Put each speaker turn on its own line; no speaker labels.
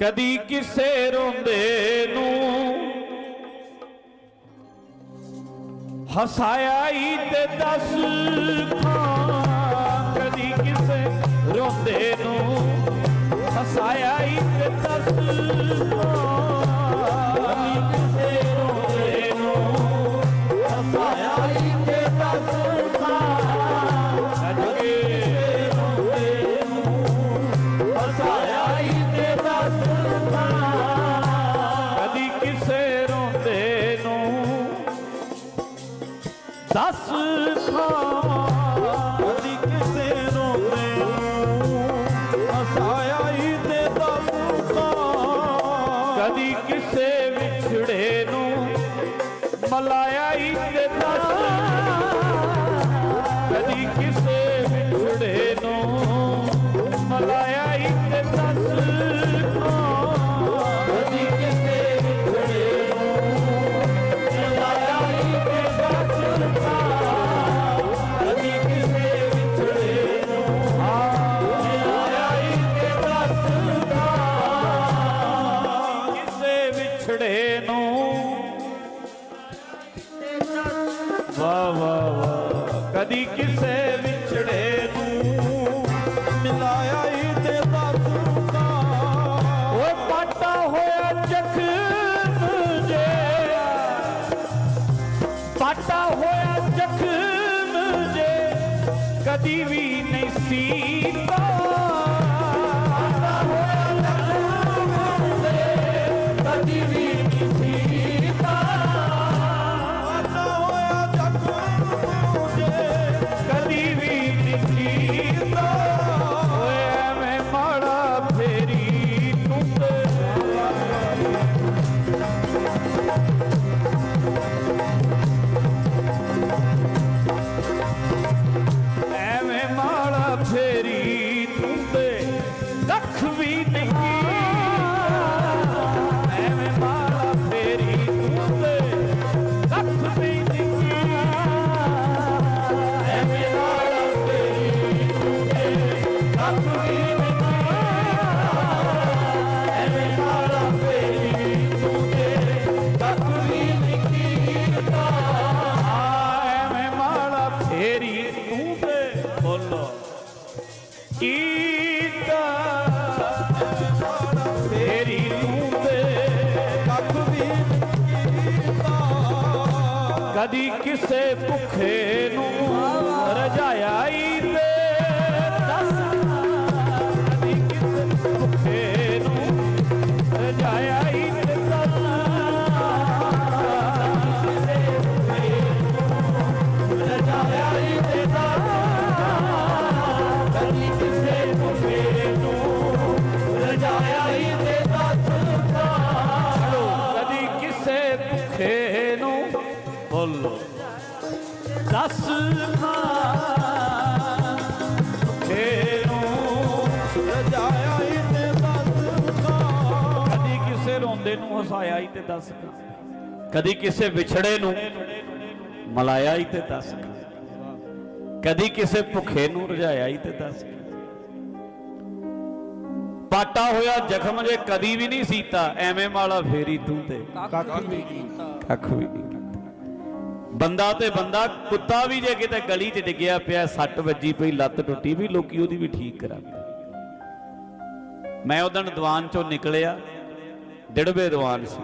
ਕਦੀ ਕਿਸੇ ਰੋਂਦੇ ਨੂੰ। ਹਸਾਇਆ ਈ ਤੇ ਦੱਸ ਖਾਂ, ਕਦੀ ਕਿਸੇ ਰੋਂਦੇ ਨੂੰ। ਹਸਾਇਆ ਈ ਤੇ ਦੱਸ ਖਾਂ, ਕਦੀ ਕਿਸੇ ਰੋਂਦੇ ਨੂੰ। ਹਸਾਇਆ ਦੱਸ ਖਾਂ ਕਦੀ ਕਿਸੇ ਰੋਂਦੇ ਨੂੰ ਹਸਾਇਆ
ਹੀ ਤੇ ਦੱਸ
ਕਦੀ ਕਿਸੇ ਵਿਛੜੇ ਨੂੰ ਮਲਾਇਆ ਵਿਛੜੇ ਨੂੰ। ਵਾ ਵਾ ਵਾ ਕਦੀ ਕਿਸੇ ਵਿਛੜੇ ਨੂੰ
ਮਿਲਾਇਆ ਹੀ ਤੇ ਦੱਸ ਖਾਂ
ਓਏ, ਪਾਟਾ ਹੋਇਆ ਜ਼ਖਮ ਜੇ ਪਾਟਾ ਹੋਇਆ ਜ਼ਖਮ ਜੇ ਕਦੀ ਵੀ ਨਹੀਂ ਸੀ ਕਦੀ ਕਿਸੇ ਭੁੱਖੇ ਨੂੰ ਰਜਾਇਆ ਈ ਤੇ ਭੁੱਖੇ ਬੋਲੋ। ਦੱਸ ਖਾਂ ਭੁੱਖੇ
ਰਜਾਇਆ ਹੀ ਤੇ ਦੱਸ ਖਾਂ
ਕਦੀ ਕਿਸੇ ਰੋਂਦੇ ਨੂੰ ਹਸਾਇਆ ਈ ਤੇ ਦੱਸ ਖਾਂ ਕਦੀ ਕਿਸੇ ਵਿਛੜੇ ਨੂੰ ਮਲਾਇਆ ਈ ਤੇ ਦੱਸ ਖਾਂ ਕਦੀ ਕਿਸੇ ਭੁੱਖੇ ਨੂੰ ਰਜਾਇਆ ਈ ਤੇ ਦੱਸ ਖਾਂ ਪਾਟਾ ਹੋਇਆ ਜ਼ਖਮ ਜੇ ਕਦੀ ਵੀ ਨਹੀਂ ਸੀਤਾ ਐਵੇਂ ਮਾਲਾ ਫੇਰੀ ਤੂੰ ਤੇ।
ਕੱਖ ਵੀ ਕੀਤਾ।
ਕੱਖ ਵੀ ਬੰਦਾ ਤੇ ਬੰਦਾ ਕੁੱਤਾ ਵੀ ਜੇ ਕਿਤੇ ਗਲੀ 'ਚ ਡਿੱਗਿਆ ਪਿਆ ਸੱਟ ਵੱਜੀ ਪਈ ਲੱਤ ਟੁੱਟੀ ਵੀ ਲੋਕੀ ਉਹਦੀ ਵੀ ਠੀਕ ਕਰਾਉਂਦੇ। ਮੈਂ ਉਦੋਂ ਦੀਵਾਨ 'ਚੋਂ ਨਿਕਲਿਆ ਡਿੜਵੇ ਦੀਵਾਨ ਸੀ।